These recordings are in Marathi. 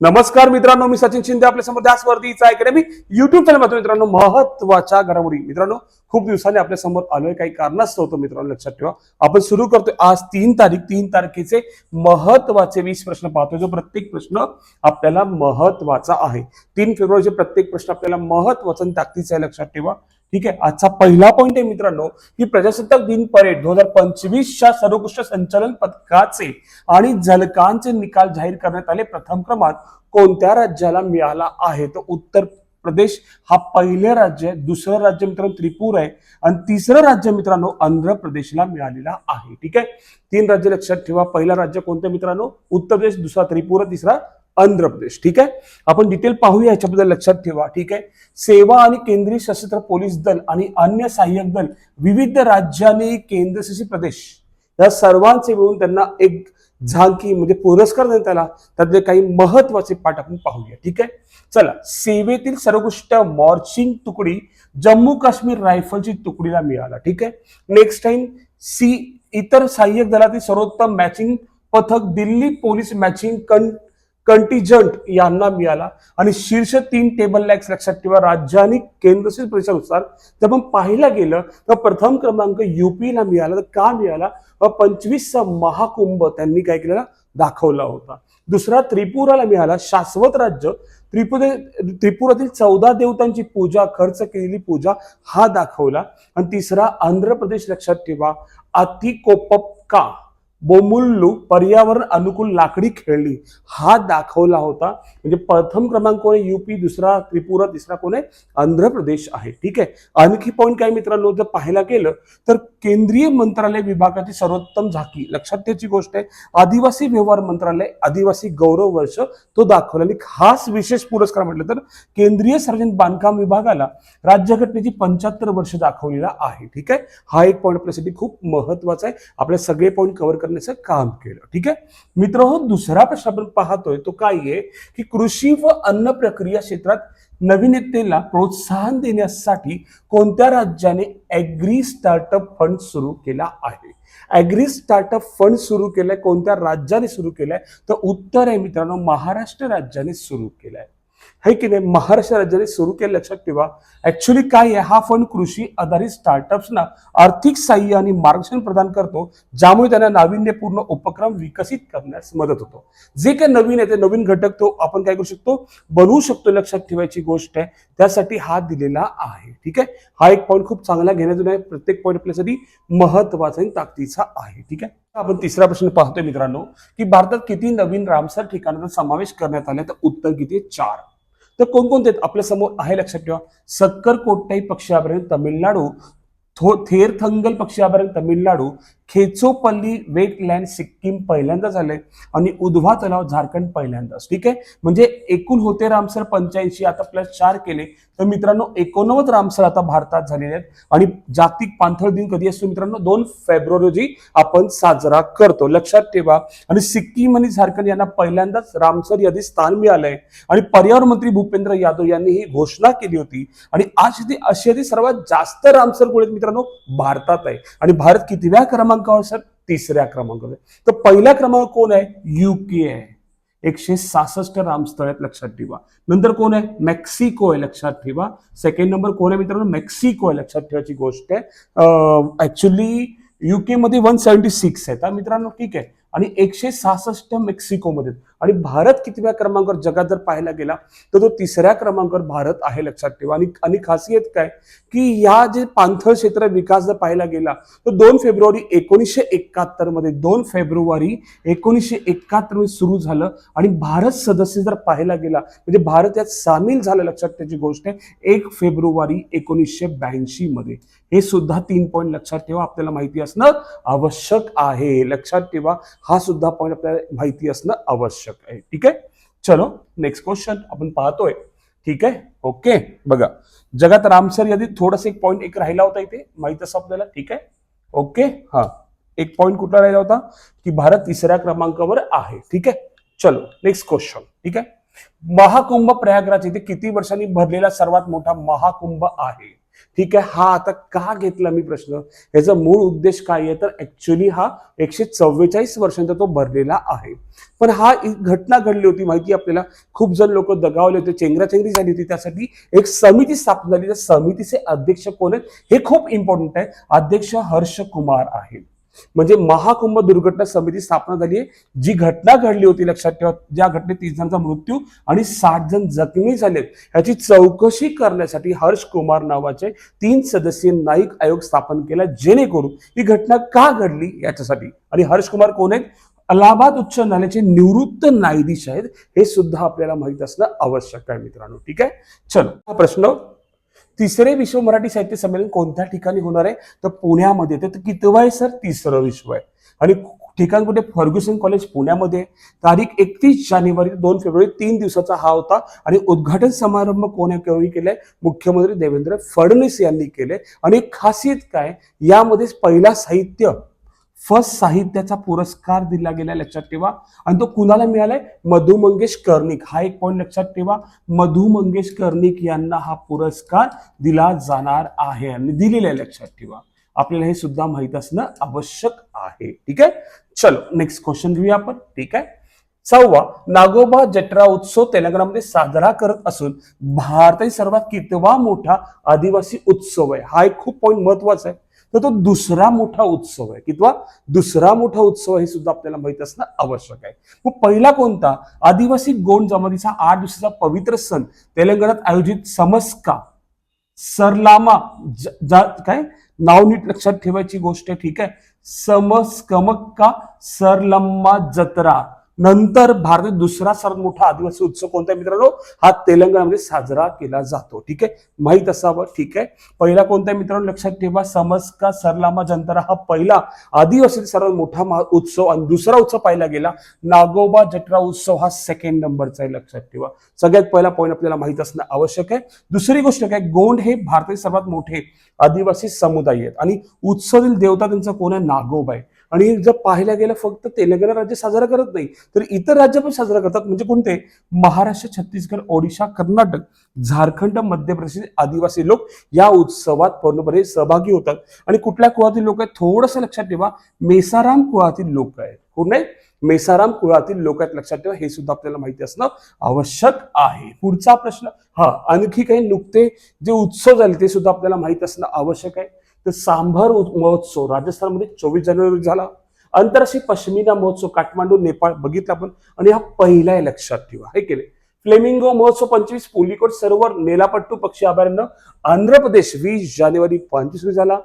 नमस्कार मित्रांनो मी सचिन शिंदे आपल्यासमोर त्याच वर्दीचा अकॅडमी युट्यूब चॅनलमध्ये. मित्रांनो महत्त्वाच्या घडामोडी. मित्रांनो खूप दिवसांनी आपल्यासमोर आलोय. काही कारणास्तव होतं मित्रांनो लक्षात ठेवा. आपण सुरू करतोय आज तीन तारीख. तीन तारखेचे महत्त्वाचे वीस प्रश्न पाहतोय. जो प्रत्येक प्रश्न आपल्याला महत्त्वाचा आहे. तीन फेब्रुवारीचे प्रत्येक प्रश्न आपल्याला महत्त्वाचा आणि ताकदीचा आहे लक्षात ठेवा. ठीक आहे? आजचा पहिला पॉईंट आहे मित्रांनो की प्रजासत्ताक दिन परेड दोन हजार पंचवीसच्या सर्वोत्कृष्ट संचालन पथकाचे आणि झलकांचे निकाल जाहीर करण्यात आले. प्रथम क्रमांक कोणत्या राज्याला मिळाला आहे? तर उत्तर प्रदेश हा पहिले राज्य आहे. दुसरं राज्य मित्रांनो त्रिपूर आहे. आणि तिसरं राज्य मित्रांनो आंध्र प्रदेशला मिळालेला आहे. ठीक आहे? तीन राज्य लक्षात ठेवा. पहिला राज्य कोणतं मित्रांनो? उत्तर प्रदेश दुसरा त्रिपुरा तिसरा आंध्र प्रदेश ठीक आहे? आपण डिटेल पाहूया याच्याबद्दल लक्षात ठेवा ठीक आहे? सेवा आणि केंद्रीय सशस्त्र पोलीस दल आणि अन्य सहाय्यक दल विविध राज्य आणि केंद्रशासित प्रदेश या सर्वांचे मिळून त्यांना एक झांकी म्हणजे पुरस्कार देण्यात आला. त्यातले काही महत्त्वाचे पाठ आपण पाहूया ठीक आहे? चला सेवेतील सर्वोत्कृष्ट मॉर्चिंग तुकडी जम्मू काश्मीर रायफलची तुकडीला मिळाला ठीक आहे? नेक्स्ट टाइम सी इतर सहाय्यक दलातील सर्वोत्तम मॅचिंग पथक दिल्ली पोलीस मॅचिंग कं कंटिजंट यांना मिळाला. आणि शीर्ष तीन टेबल लॅक्स लक्षात ठेवा राज्य आणि केंद्रशासित प्रदेशानुसार जर आपण पाहिलं गेलं तर प्रथम क्रमांक युपीला मिळाला. तर का मिळाला? पंचवीसचा महाकुंभ त्यांनी काय केलेला? दाखवला होता. दुसरा त्रिपुराला मिळाला शाश्वत राज्य. त्रिपुरे त्रिपुरातील चौदा देवतांची पूजा खर्च केलेली पूजा हा दाखवला. आणि तिसरा आंध्र प्रदेश लक्षात ठेवा अतिकोपका बोमुल्लू पर्यावरण अनुकूल लाकडी खेळली हा दाखवला होता. म्हणजे प्रथम क्रमांक कोण युपी दुसरा त्रिपुरा तिसरा कोण आहे? आंध्र प्रदेश आहे. ठीक आहे? आणखी पॉईंट काय मित्रांनो जर पाहायला गेलं तर केंद्रीय मंत्रालय विभागाची सर्वोत्तम झाकी. लक्षात त्याची गोष्ट आहे आदिवासी व्यवहार मंत्रालय आदिवासी गौरव वर्ष तो दाखवला. आणि खास विशेष पुरस्कार म्हटलं तर केंद्रीय सार्वजनिक बांधकाम विभागाला राज्यघटनेची पंच्याहत्तर वर्ष दाखवलेला आहे. ठीक आहे? हा एक पॉईंट आपल्यासाठी खूप महत्त्वाचा आहे. आपले सगळे पॉईंट कव्हर करण्याचं काम केलं. ठीक आहे? मित्र हो दुसरा प्रश्न आपण पाहतोय तो काय आहे? की कृषी व अन्न प्रक्रिया क्षेत्रात नवीनतेला प्रोत्साहन देण्यासाठी कोणत्या राज्याने ॲग्री स्टार्टअप फंड सुरू केला आहे? ॲग्री स्टार्टअप फंड सुरू केलाय कोणत्या राज्याने सुरू केलाय? तर उत्तर आहे मित्रांनो महाराष्ट्र राज्याने सुरू केलाय. है की नाही? महाराष्ट्र राज्याने सुरू केलं लक्षात ठेवा ऍक्च्युली काय आहे? हा फंड कृषी आधारित स्टार्टअप्सना आर्थिक सहाय्य आणि मार्गदर्शन प्रदान करतो ज्यामुळे त्यांना नाविन्यपूर्ण उपक्रम विकसित करण्यास मदत होतो. जे काही नवीन आहे ते नवीन घटक तो आपण काय करू शकतो? बनवू शकतो लक्षात ठेवायची गोष्ट आहे. त्यासाठी हा दिलेला आहे. ठीक आहे? हा एक पॉईंट खूप चांगला घेण्यातून आहे. प्रत्येक पॉईंट आपल्यासाठी महत्त्वाचा आणि ताकदीचा आहे. ठीक आहे? आपण तिसरा प्रश्न पाहतोय मित्रांनो की भारतात किती नवीन रामसर ठिकाणांचा समावेश करण्यात आला तर उत्तर किती चार. तर कोणकोणते आहेत? आपल्यासमोर आहे लक्षात ठेवा सक्कर कोट्टाई पक्षी अभयारण्य तमिळनाडू थो थेरथंगल पक्षी अभयारण्य तमिळनाडू खेचोपल्ली वेटलँड सिक्कीम पहिल्यांदा झालंय आणि उधवा तलाव झारखंड पहिल्यांदाच. ठीक आहे? म्हणजे एकूण होते रामसर पंच्याऐंशी आता प्लस चार केले. तर मित्रांनो एकोणनव्वद रामसर आता भारतात झालेले आहेत. आणि जागतिक पाणथळ दिन कधी असतो मित्रांनो? दोन फेब्रुवारी रोजी आपण साजरा करतो. लक्षात ठेवा. आणि सिक्कीम आणि झारखंड यांना पहिल्यांदाच रामसर यादी स्थान मिळालंय. आणि पर्यावरण मंत्री भूपेंद्र यादव यांनी ही घोषणा केली होती. आणि आज ती आशियातील सर्वात जास्त रामसर कुठे मित्रांनो भारतात आहे. आणि भारत कितव्या क्रमांकावर सर? तिसऱ्या क्रमांकावर. तर पहिला क्रमांक कोण आहे? युके आहे. एकशे सहासष्ट रामस्थळ आहेत लक्षात ठेवा. नंतर कोण आहे? मेक्सिको आहे लक्षात ठेवा. सेकंड नंबर कोण आहे मित्रांनो? मेक्सिको आहे लक्षात ठेवायची गोष्ट आहे. ऍक्च्युली युके मध्ये वन सेव्हन्टी सिक्स आहेत मित्रांनो ठीक आहे. आणि एकशे सहासष्ट मेक्सिकोमध्ये आणि भारत कितव्या क्रमांकावर जगात जर पाहायला गेला तर तो तिसऱ्या क्रमांकावर भारत आहे लक्षात ठेवा. आणि आणि खासियत काय? की या जे पाणथळ क्षेत्र विकास जर पाहायला गेला तर दोन फेब्रुवारी एकोणीसशे एकाहत्तरमध्ये दोन फेब्रुवारी एकोणीसशे एकाहत्तरमध्ये सुरू झालं. आणि भारत सदस्य जर पाहायला गेला म्हणजे भारत यात सामील झालं लक्षात त्याची गोष्ट आहे एक फेब्रुवारी एकोणीसशे ब्याऐंशी मध्ये. हे सुद्धा तीन पॉईंट लक्षात ठेवा आपल्याला माहिती असणं आवश्यक आहे. लक्षात ठेवा हा सुद्धा पॉईंट आपल्याला माहिती असणं आवश्यक आहे. ठीक आहे? चलो नेक्स्ट क्वेश्चन आपण पाहतोय. ठीक आहे? ओके बघा. जगात रामसर यादीत थोडस एक पॉईंट एक राहिला होता इथे. माहीत असं आपल्याला? ठीक आहे? ओके हा. एक पॉईंट कुठला राहिला होता? की भारत तिसऱ्या क्रमांकावर आहे. ठीक आहे? चलो नेक्स्ट क्वेश्चन ठीक आहे? महाकुंभ प्रयागराज इथे किती वर्षांनी भरलेला सर्वात मोठा महाकुंभ आहे? ठीक आहे हा आता का घेतला मी प्रश्न? याचा मूळ उद्देश काय आहे? तर ऍक्च्युली हा एकशे चव्वेचाळीस वर्षांचा तो भरलेला आहे. पण हा एक घटना घडली होती माहिती आपल्याला? खूप जण लोक दगावले होते चेंगराचेंगरी झाली होती त्यासाठी एक समिती स्थापन झाली. त्या समितीचे अध्यक्ष कोण आहेत? हे खूप इम्पॉर्टंट आहे. अध्यक्ष हर्ष कुमार आहेत. म्हणजे महाकुंभ दुर्घटना समिती स्थापना झाली आहे. जी घटना घडली होती लक्षात ठेवा ज्या घटनेत तीस जणांचा मृत्यू आणि साठ जण जखमी झालेत ह्याची चौकशी करण्यासाठी हर्ष कुमार नावाचे तीन सदस्यीय न्यायिक आयोग स्थापन केला जेणेकरून ही घटना का घडली याच्यासाठी? आणि हर्ष कुमार कोण आहेत? अलाहाबाद उच्च न्यायालयाचे निवृत्त न्यायाधीश आहेत. हे सुद्धा आपल्याला माहीत असणं आवश्यक आहे मित्रांनो. ठीक आहे? चलो हा प्रश्न तिसरे विश्व मराठी साहित्य संमेलन कोणत्या ठिकाणी होणार आहे? तर पुण्यामध्ये. तर कितवं आहे सर? तिसरं विश्व आहे. आणि ठिकाण कुठे? फर्ग्युसन कॉलेज पुण्यामध्ये. तारीख एकतीस जानेवारी दोन फेब्रुवारी तीन दिवसाचा हा होता. आणि उद्घाटन समारंभ कोणी केलाय? मुख्यमंत्री देवेंद्र फडणवीस यांनी केले आणि खासियत काय? यामध्ये पहिला साहित्य फर्स्ट साहित्याचा पुरस्कार दिला गेला लक्षात ठेवा. आणि तो कुणाला मिळालाय? मधु मंगेश कर्णिक हा एक पॉईंट लक्षात ठेवा. मधु मंगेश कर्णिक यांना हा पुरस्कार दिला जाणार आहे आणि दिलेला आहे लक्षात ठेवा. आपल्याला हे सुद्धा माहीत असणं आवश्यक आहे. ठीक आहे? चलो नेक्स्ट क्वेश्चन घेऊया आपण. ठीक आहे? सहावा नागोबा जत्रा उत्सव तेलंगणामध्ये साजरा करत असून भारतातील सर्वात कितवा मोठा आदिवासी उत्सव आहे? हा एक खूप पॉईंट महत्त्वाचा आहे. तर तो दुसरा मोठा उत्सव आहे. किंवा दुसरा मोठा उत्सव हे सुद्धा आपल्याला माहीत असणं आवश्यक आहे. मग पहिला कोणता? आदिवासी गोंड जमातीचा आठ दिवसाचा पवित्र सण. तेलंगणात आयोजित समस्का सरलामा ज- जा- काय? नाव नीट लक्षात ठेवायची गोष्ट ठीक आहे. समस्कमक्का सरलम्मा जत्रा. नंतर भारतात दुसरा सर्वात मोठा आदिवासी उत्सव कोणता आहे मित्रांनो? हा तेलंगणामध्ये साजरा केला जातो. ठीक आहे? माहीत असावं. ठीक आहे? पहिला कोणता आहे मित्रांनो? लक्षात ठेवा समस्का सरलामा जंतरा हा पहिला आदिवासी सर्वात मोठा महा- उत्सव आणि दुसरा उत्सव पाहिला गेला. नागोबा जत्रा उत्सव हा सेकंड नंबरचा आहे. लक्षात ठेवा. सगळ्यात पहिला पॉईंट आपल्याला माहीत असणं आवश्यक आहे. दुसरी गोष्ट काय? गोंड हे भारतातील सर्वात मोठे आदिवासी समुदाय आहेत. आणि उत्सवातील देवता त्यांचा कोण आहे? नागोबा आहे. आणि जर पाहायला गेलं फक्त तेलंगणा राज्य साजरा करत नाही तर इतर राज्य पण साजरा करतात. म्हणजे कोणते? महाराष्ट्र छत्तीसगड ओडिशा कर्नाटक झारखंड मध्य प्रदेश आदिवासी लोक या उत्सवात पूर्णपणे सहभागी होतात. आणि कुठल्या कुळातील लोक आहेत? थोडंसं लक्षात ठेवा. मेसाराम कुळातील लोक आहेत. कोण आहे मेसाराम कुळातील लोक आहेत. लक्षात ठेवा. हे सुद्धा आपल्याला माहिती असणं आवश्यक आहे. पुढचा प्रश्न हा आणखी काही नुकते जे उत्सव झाले ते सुद्धा आपल्याला माहीत असणं आवश्यक आहे. तर सांभर महोत्सव राजस्थानमध्ये चोवीस जानेवारी झाला. आंतरराष्ट्रीय पश्मिना महोत्सव काठमांडू नेपाळ बघितला आपण. आणि हा पहिला आहे लक्षात ठेवा. हे केले. फ्लेमिंगो महोत्सव पंचवीस पुलिकोट सरोवर नेलापट्टू पक्षी अभयारण्य आंध्र प्रदेश वीस जानेवारी पंचवीस झाला.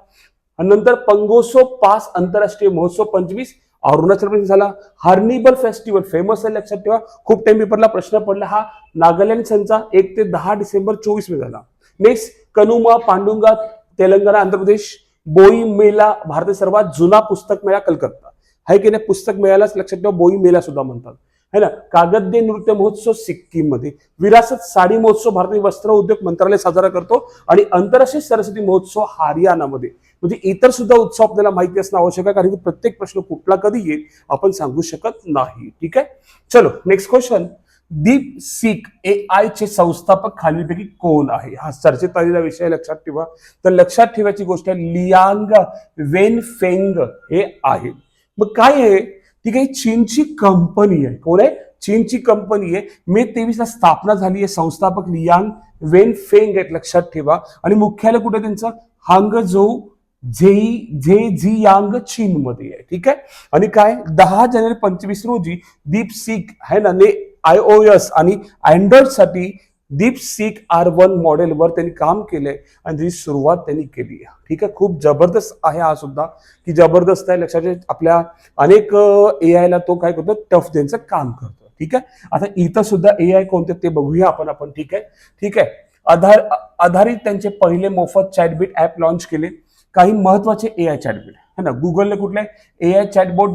नंतर पंगोसो पास आंतरराष्ट्रीय महोत्सव पंचवीस अरुणाचल प्रदेश झाला. हार्निबल फेस्टिवल फेमस आहे लक्षात ठेवा. खूप टाइम पेपरला प्रश्न पडला. हा नागालँड सणचा एक ते दहा डिसेंबर चोवीसमध्ये झाला. नेक्स्ट कनुमा पांडुंगा तेलंगणा आंध्र प्रदेश बोई मेला भारतातील सर्वात जुना पुस्तक मेळा कलकत्ता. हाय की नाही? पुस्तक मेळ्यालाच लक्षात ठेवा बोई मेला सुद्धा म्हणतात. है ना? कागदे नृत्य महोत्सव सिक्कीममध्ये विरासत साडी महोत्सव भारतीय वस्त्र उद्योग मंत्रालय साजरा करतो. आणि आंतरराष्ट्रीय सरस्वती महोत्सव हरियाणामध्ये. म्हणजे इतर सुद्धा उत्सव आपल्याला माहिती असणं आवश्यक आहे कारण की प्रत्येक प्रश्न कुठला कधी येईल आपण सांगू शकत नाही. ठीक आहे? चलो next question DeepSeek A I चे संस्थापक खालीलपैकी कोण आहे? हा चर्चेत आलेला विषय लक्षात ठेवा. तर लक्षात ठेवायची गोष्ट आहे लियांग वेन फेंग हे आहे. मग काय आहे? ती काही चीनची कंपनी आहे. कोण आहे? चीनची कंपनी आहे. मे तेवीस ला स्थापना झाली आहे संस्थापक लियांग वेन फेंग आहेत लक्षात ठेवा. आणि मुख्यालय कुठे त्यांचं? हांगझो झेई झे झी यांग चीन मध्ये आहे. ठीक आहे? आणि काय? दहा जानेवारी पंचवीस रोजी दीप सीक आहे ना ने आय ओ एस आणि अँड्रॉइडसाठी दीप सीक आर वन मॉडेलवर त्यांनी काम केलंय आणि त्याची सुरुवात त्यांनी केली आहे. ठीक आहे? खूप जबरदस्त आहे हा सुद्धा. की जबरदस्त आहे लक्षात आपल्या अनेक ए आयला तो काय करतो टफ त्यांचं काम करतो. ठीक आहे? आता इथं सुद्धा ए आय कोणते ते बघूया आपण आपण ठीक आहे? ठीक आहे? आधार आधारित त्यांचे पहिले मोफत चॅटबीट ऍप लॉन्च केले. काही महत्त्वाचे ए आय चॅटबीट है ना? गुगलने कुठलं? आहे ए आय चॅटबोट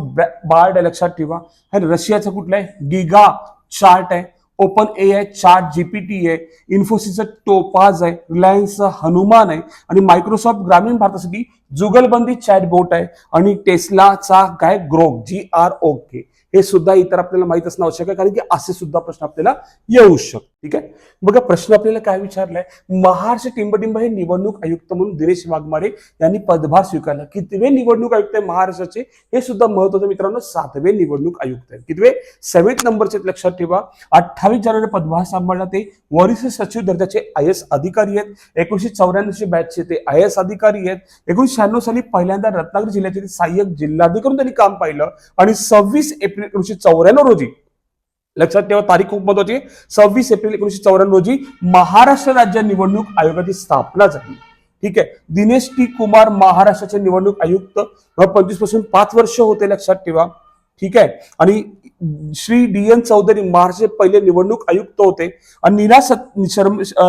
बार्ड लक्षात ठेवा. है ना? रशियाचं कुठलं आहे? गिगा चार्ट आहे. Open A I ChatGPT आहे इन्फोसिसचं टोपाज आहे रिलायन्सचं हनुमान आहे आणि मायक्रोसॉफ्ट ग्रामीण भारतासाठी जुगलबंदी चॅटबोट आहे आणि टेस्लाचा काय? ग्रोक जी आर ओके हे सुद्धा इतर आपल्याला माहीत असणं आवश्यक आहे कारण की असे सुद्धा प्रश्न आपल्याला येऊ शकतो ठीक आहे? बघा प्रश्न आपल्याला काय विचारलाय? महाराष्ट्र टिंबटिंब हे निवडणूक आयुक्त म्हणून दिनेश वाघमारे यांनी पदभार स्वीकारला. कितवे निवडणूक आयुक्त आहे महाराष्ट्राचे? हे सुद्धा महत्वाचं मित्रांनो सातवे निवडणूक आयुक्त आहेत. कितवे? सेव्हन्थ नंबरचे लक्षात ठेवा. अठ्ठावीस जानेवारी पदभार सांभाळला ते वरिष्ठ सचिव दर्जाचे आय एस अधिकारी आहेत. एकोणीशे चौऱ्याऐंशी बॅचचे ते आय एस अधिकारी आहेत. एकोणीशे शहाण्णव साली पहिल्यांदा रत्नागिरी जिल्ह्याचे सहाय्यक जिल्हाधिकारी त्यांनी काम पाहिलं. आणि सव्वीस एप्रिल एकोणीशे चौऱ्याण्णव रोजी. लक्षात ठेवा तारीख खूप महत्वाची सव्वीस एप्रिल एकोणीशे चौऱ्याण्णव रोजी महाराष्ट्र राज्य निवडणूक आयोगाची स्थापना झाली. ठीक आहे? दिनेश टी. कुमार महाराष्ट्राचे निवडणूक आयुक्त पंचवीसपासून पाच वर्ष होते लक्षात ठेवा. ठीक आहे? आणि श्री डी एन चौधरी महाराष्ट्राचे पहिले निवडणूक आयुक्त होते. आणि नीला सत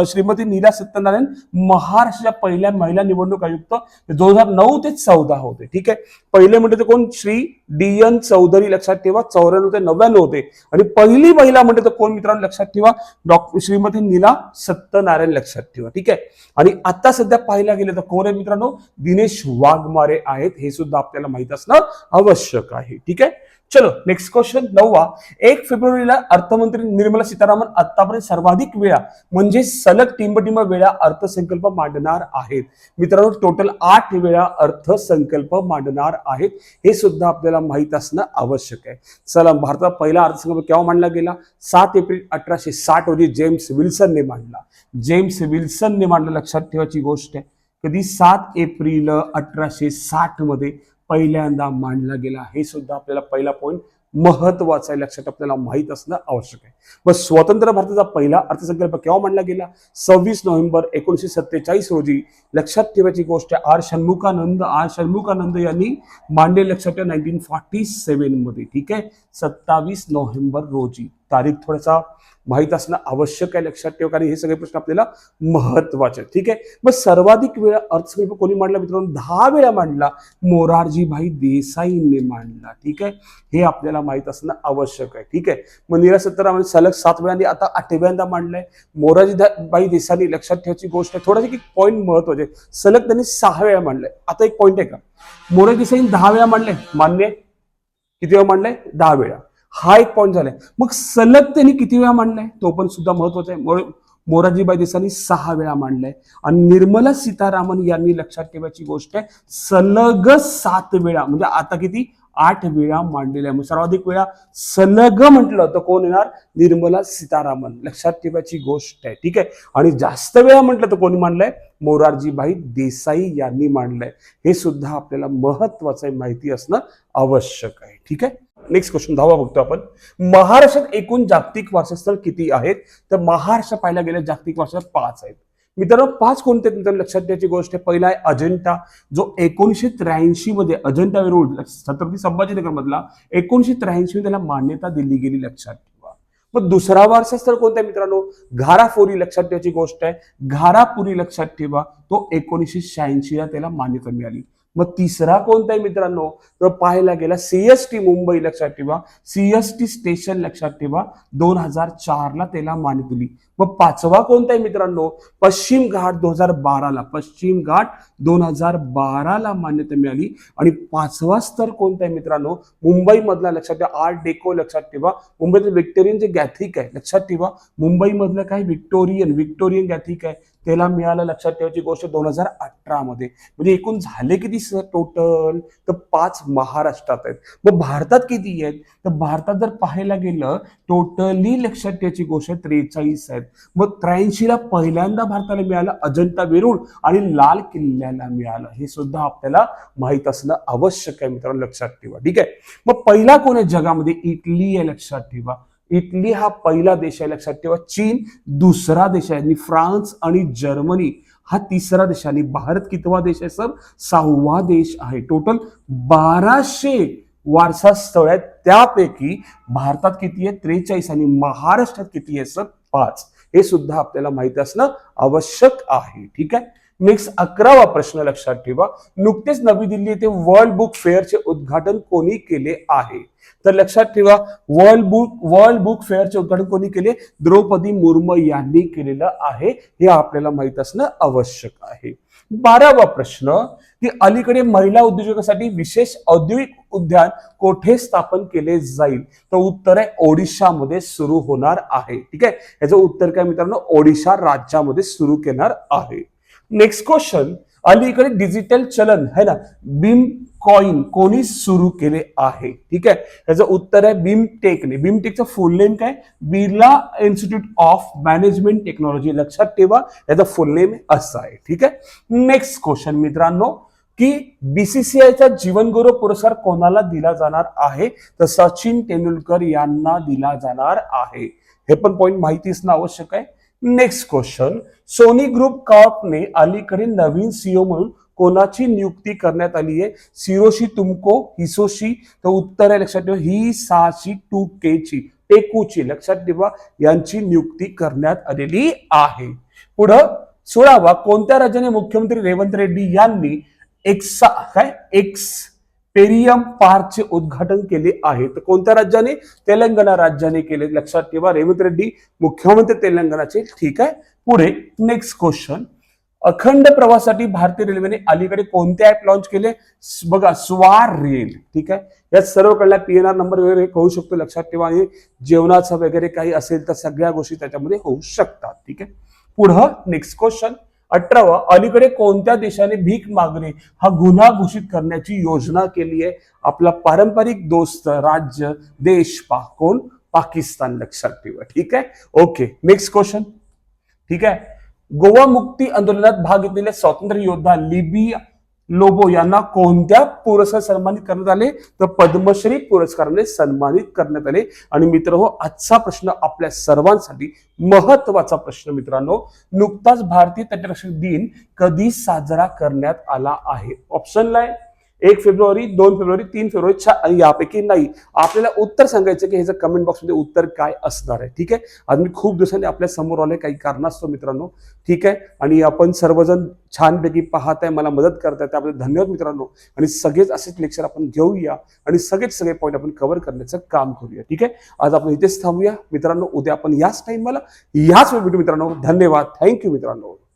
श्रीमती नीला सत्यनारायण महाराष्ट्राच्या पहिल्या महिला निवडणूक आयुक्त दोन हजार नऊ ते चौदा होते. ठीक आहे? पहिले म्हणजे ते कोण? श्री डी एन चौधरी लक्षात ठेवा चौऱ्याण्णव ते नव्याण्णव होते. आणि पहिली महिला म्हणजे तर कोण मित्रांनो? लक्षात ठेवा डॉक्टर श्रीमती नीला सत्यनारायण लक्षात ठेवा. ठीक आहे? आणि आता सध्या पाहायला गेलं तर कोण आहे मित्रांनो? दिनेश वाघमारे आहेत. हे सुद्धा आपल्याला माहीत असणं आवश्यक आहे. ठीक आहे? चलो नेक्स्ट क्वेश्चन नववा. एक फेब्रुवारीला अर्थमंत्री निर्मला सीतारामन आतापर्यंत सर्वाधिक वेळा म्हणजे सलग टिंबटिंब वेळा अर्थसंकल्प मांडणार आहेत. मित्रांनो टोटल आठ वेळा अर्थसंकल्प मांडणार आहेत. हे सुद्धा आपल्याला माहीत असणं आवश्यक आहे. चला भारतात पहिला अर्थसंकल्प केव्हा मांडला गेला? सात एप्रिल अठराशे साठ रोजी जेम्स विल्सनने मांडला. जेम्स विल्सनने मांडला लक्षात ठेवायची गोष्ट आहे. कधी? सात एप्रिल अठराशे साठमध्ये पहिल्यांदा मांडला गेला हे सुद्धा आपल्याला पहिला पॉईंट महत्त्वाचा आहे लक्षात आपल्याला माहीत असणं आवश्यक आहे. मग स्वतंत्र भारताचा पहिला अर्थसंकल्प केव्हा मांडला गेला? सव्वीस नोव्हेंबर एकोणीसशे सत्तेचाळीस रोजी लक्षात ठेवायची गोष्ट आहे आर षण्मुखानंद आर षण्मुखानंद यांनी मांडले लक्षात ठेवा नाईन्टीन फॉर्टी सेव्हनमध्ये ठीक आहे? सत्तावीस नोव्हेंबर रोजी. तारीख थोडासा माहीत असणं आवश्यक आहे लक्षात ठेवा कारण हे सगळे प्रश्न आपल्याला महत्त्वाचे ठीक आहे? मग सर्वाधिक वेळा अर्थसंकल्प कोणी मांडला मित्रांनो? दहा वेळा मांडला. मोरारजीभाई देसाईंनी मांडला. ठीक आहे? हे आपल्याला माहीत असणं आवश्यक आहे. ठीक आहे? मग निरा सत्तराम सलग सात वेळांनी आता आठव्यांदा मांडलंय. मोरारजीभाई देसाईंनी लक्षात ठेवायची गोष्ट आहे थोडासा एक पॉईंट महत्त्वाचे आहे. सलग त्यांनी सहा वेळा मांडलंय. आता एक पॉईंट आहे का? मोरारजी देसाईंनी दहा वेळा मांडलंय? मान्य किती वेळा मांडलंय? दहा वेळा. हा एक पॉईंट झालाय. मग सलग त्यांनी किती वेळा मांडलाय? तो पण सुद्धा महत्त्वाचा आहे. मोरारजीबाई देसाई सहा वेळा मांडलाय. आणि निर्मला सीतारामन यांनी लक्षात ठेवायची गोष्ट आहे सलग सात वेळा म्हणजे आता किती? आठ वेळा मांडलेल्या आहे मग सर्वाधिक वेळा सलग म्हटलं तर कोण येणार? निर्मला सीतारामन. लक्षात ठेवायची गोष्ट आहे. ठीक आहे? आणि जास्त वेळा म्हटलं तर कोणी मांडलंय? मोरारजीभाई देसाई यांनी मांडलंय. हे सुद्धा आपल्याला महत्वाचं आहे, माहिती असणं आवश्यक आहे. ठीक आहे? नेक्स्ट क्वेश्चन दहावा बघतो आपण. महाराष्ट्रात एकूण जागतिक वारसास्थळ किती आहेत? तर महाराष्ट्र पाहायला गेलं जागतिक वारसा पाच आहेत. मित्रांनो पाच कोणते मित्रांनो? लक्षात द्यायची गोष्ट. आहे पहिला आहे अजंठा. जो एकोणीशे त्र्याऐंशी मध्ये अजंठा वेरूळ छत्रपती संभाजीनगर मधला एकोणीशे त्र्याऐंशी मध्ये त्याला मान्यता दिली गेली लक्षात ठेवा. मग दुसरा वारसास्थळ कोणता आहे मित्रांनो? घारापुरी लक्षात ठेवायची गोष्ट आहे. घारापुरी लक्षात ठेवा. तो एकोणीसशे शहाऐंशी ला त्याला मान्यता मिळाली. मग तिसरा कोणता आहे मित्रांनो? तर पाहायला गेला सीएसटी मुंबई लक्षात ठेवा. सीएसटी स्टेशन लक्षात ठेवा. दोन हजार चारला त्याला मान दिली मग पाचवा कोणता आहे मित्रांनो? पश्चिम घाट दोन हजार बाराला. पश्चिम घाट दोन हजार बाराला मान्यता मिळाली. आणि पाचवा स्तर कोणता आहे मित्रांनो? मुंबई मधला लक्षात ठेवा आर्ट डेको लक्षात ठेवा. मुंबईतलं विक्टोरियन जे गॅथिक आहे लक्षात ठेवा. मुंबई मधलं काय? विक्टोरियन विक्टोरियन गॅथिक आहे. त्याला मिळालं लक्षात ठेवायची गोष्ट दोन हजार अठरा मध्ये म्हणजे एकूण झाले किती सर टोटल तर पाच महाराष्ट्रात आहेत. मग भारतात किती आहेत? तर भारतात जर पाहायला गेलं टोटली लक्षात ठेवायची गोष्ट त्रेचाळीस आहेत. मग त्र्याऐंशीला पहिल्यांदा भारताला मिळालं अजंता वेरूळ आणि लाल किल्ल्याला मिळालं. हे सुद्धा आपल्याला माहीत असणं आवश्यक आहे मित्रांनो लक्षात ठेवा. ठीक आहे? मग पहिला कोण आहे जगामध्ये? इटली आहे लक्षात ठेवा. इटली हा पहिला देश आहे लक्षात ठेवा. चीन दुसरा देश आहे आणि फ्रान्स आणि जर्मनी हा तिसरा देश आहे. आणि भारत कितवा देश आहे सर? सहावा देश आहे. टोटल बाराशे वारसा स्थळ आहेत. त्यापैकी भारतात किती आहे? त्रेचाळीस आणि महाराष्ट्रात किती आहे सर? पाच. हे सुद्धा आपल्याला माहिती असणं आवश्यक आहे. ठीक आहे? नेक्स्ट अकरावा प्रश्न लक्षात ठेवा. नुकतेच नवी दिल्ली येथे वर्ल्ड बुक फेअरचे उद्घाटन कोणी केले आहे? तर लक्षात ठेवा वर्ल्ड बुक वर्ल्ड बुक फेअरचे उद्घाटन कोणी केले? द्रौपदी मुर्मू यांनी केलेलं आहे. हे आपल्याला माहीत असणं आवश्यक आहे. बारावा प्रश्न की अलीकडे महिला उद्योजकासाठी विशेष औद्योगिक उद्यान कोठे स्थापन केले जाईल? तर उत्तर आहे ओडिशामध्ये सुरू होणार आहे. ठीक आहे? याचं उत्तर काय मित्रांनो? ओडिशा राज्यामध्ये सुरू केणार आहे. नेक्स्ट क्वेश्चन अलीकडे डिजिटल चलन है ना? बीम कॉइन कोणी सुरू केले आहे. ठीक आहे? त्याचं उत्तर आहे बीमटेकने बीमटेकचं फुल नेम काय? Birla institute of management technology लक्षात ठेवा याचा फुल नेम असं आहे. ठीक आहे? नेक्स्ट क्वेश्चन मित्रांनो. की बीसीसीआयचा जीवनगौरव पुरस्कार कोणाला दिला जाणार आहे? तर सचिन तेंडुलकर यांना दिला जाणार आहे. हे पण पॉइंट माहिती असणं आवश्यक आहे. नेक्स्ट क्वेश्चन सोनी ग्रुप कॉर्पने अलीकडे नवीन सीओ म्हणून कोणाची नियुक्ती करण्यात आली आहे? सिरोशी तुमको हिसोशी. तर उत्तर आहे लक्षात ठेवा ही साशी टू के ची टेकूची. लक्षात ठेवा यांची नियुक्ती करण्यात आलेली आहे. पुढं सोळावा कोणत्या राज्याने मुख्यमंत्री रेवंत रेड्डी यांनी एक्सा काय? एक्स पेरियम पार्कचे उद्घाटन केले आहे. तर कोणत्या राज्याने? तेलंगणा राज्याने केले. लक्षात ठेवा रेवंत रेड्डी मुख्यमंत्री तेलंगणाचे. ठीक आहे. पुढे नेक्स्ट क्वेश्चन अखंड प्रवासासाठी भारतीय रेल्वेने अलीकडे कोणते ऍप लॉन्च केले? बघा स्वार रेल ठीक आहे? यात सर्व कळल्या पीएनआर नंबर वगैरे कळू शकतो लक्षात ठेवा. आणि जेवणाचं वगैरे काही असेल तर सगळ्या गोष्टी त्याच्यामध्ये होऊ शकतात ठीक आहे? पुढं नेक्स्ट क्वेश्चन अठरावा अलीकडे कोणत्या देशाने भीक मागणे हा गुन्हा घोषित करण्याची योजना केली आहे? आपला पारंपरिक दोस्त राज्य देश पा कोण? पाकिस्तान लक्षात ठेवा ठीक आहे? ओके नेक्स्ट क्वेश्चन ठीक आहे? गोवा मुक्ती आंदोलनात भाग घेतलेले स्वातंत्र्य योद्धा लिबी लोबो यांना कोणत्या पुरस्कार सन्मानित करण्यात आले? तर पद्मश्री पुरस्काराने सन्मानित करण्यात आले. आणि मित्र हो आजचा प्रश्न आपल्या सर्वांसाठी महत्त्वाचा प्रश्न मित्रांनो नुकताच भारतीय तटरक्षक दिन कधी साजरा करण्यात आला आहे? ऑप्शनला आहे एक फेब्रुवारी दोन फेब्रुवारी तीन फेब्रुवारी चार यापैकी नाही. आपल्याला उत्तर सांगायचं की ह्याचं कमेंट बॉक्समध्ये उत्तर काय असणार आहे. ठीक आहे? आज मी खूप दिवसांनी आपल्यासमोर आले काही कारणास्तव मित्रांनो. ठीक आहे? आणि आपण सर्वजण छानपैकी पाहत आहे मला मदत करताय त्याबद्दल धन्यवाद मित्रांनो. आणि सगळेच असेच लेक्चर आपण घेऊया आणि सगळेच सगळे पॉईंट आपण कव्हर करण्याचं काम करूया. ठीक आहे? आज आपण इथेच थांबूया. मित्रांनो उद्या आपण याच टाईमला याच वेळ भेटू मित्रांनो. धन्यवाद. थँक्यू मित्रांनो.